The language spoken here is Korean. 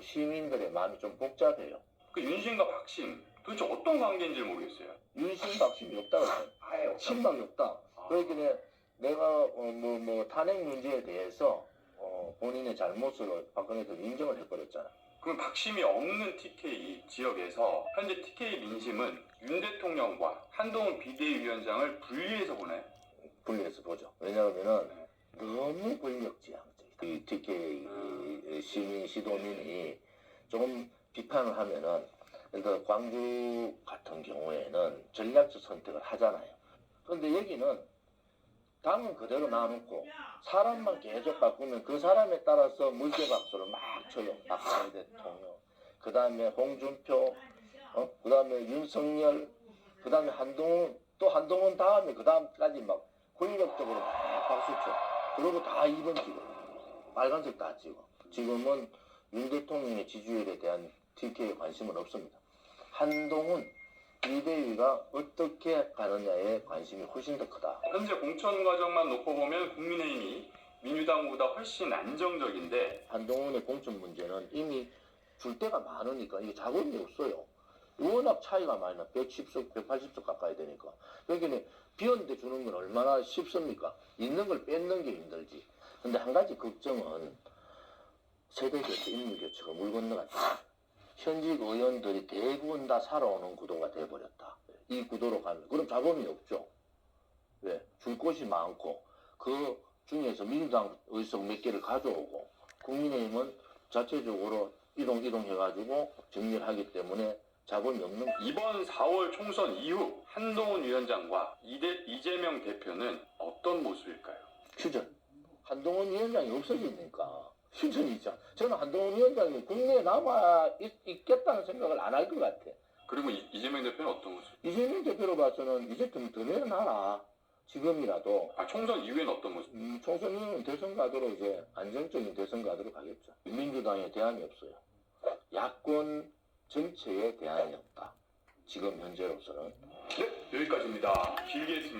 시민들의 마음이 좀 복잡해요. 그 윤심과 박심 도대체 어떤 관계인지 모르겠어요. 윤심 박심이 없다고 해요. 아예 없다. 없다. 아. 그러니까 내가 뭐뭐 탄핵 문제에 대해서 어, 본인의 잘못을 박근혜 대통령이 인정을 해버렸잖아. 그럼 박심이 없는 TK 지역에서 현재 TK 민심은 윤 대통령과 한동훈 비대위원장을 분리해서 보나요? 분리해서 보죠. 왜냐하면은 너무 권력지향적이다. 이 TK 시민 시도민이 좀 비판을 하면은 그러니까 광주 같은 경우에는 전략적 선택을 하잖아요. 그런데 여기는 당은 그대로 놔놓고 사람만 계속 바꾸면 그 사람에 따라서 물개박수를 막 쳐요. 박근혜 대통령, 그 다음에 홍준표, 어? 그 다음에 윤석열, 그 다음에 한동훈, 또 한동훈 다음에 그 다음까지 막 권력적으로 막 박수 쳐. 그러고 다 2번 찍어. 빨간색 다 찍어. 지금은 윤 대통령의 지지율에 대한 TK에 관심은 없습니다. 한동훈, 이대위가 어떻게 가느냐에 관심이 훨씬 더 크다. 현재 공천 과정만 놓고 보면 국민의힘이 민주당보다 훨씬 안정적인데 한동훈의 공천 문제는 이미 줄 데가 많으니까 이게 자본이 없어요. 워낙 차이가 많이 나. 110석, 180석 가까이 되니까. 여기는 비었는데 주는 건 얼마나 쉽습니까? 있는 걸 뺏는 게 힘들지. 근데 한 가지 걱정은 세대교체, 인물교체가 물 건너갔다. 현직 의원들이 대부분 다 살아오는 구도가 돼버렸다. 이 구도로 가면. 그럼 자본이 없죠. 왜? 줄 곳이 많고, 그 중에서 민주당 의석 몇 개를 가져오고, 국민의힘은 자체적으로 이동 이동해가지고 정리를 하기 때문에 자본이 없는 이번 4월 총선 이후 한동훈 위원장과 이대, 이재명 대표는 어떤 모습일까요? 휴전. 한동훈 위원장이 없어지니까 휴전이 있죠. 저는 한동훈 위원장이 국내에 남아 있, 겠다는 생각을 안 할 것 같아. 그리고 이, 이재명 대표는 어떤 모습? 이재명 대표로 봐서는 이제 좀 더 내려놔라. 지금이라도. 아 총선 이후에는 어떤 모습? 음, 총선 이후는 대선 가도로 이제 안정적인 대선 가도로 가겠죠. 민주당에 대안이 없어요. 야권 전체에 대안이 없다. 지금 현재로서는. 네 여기까지입니다. 길게 했습니다.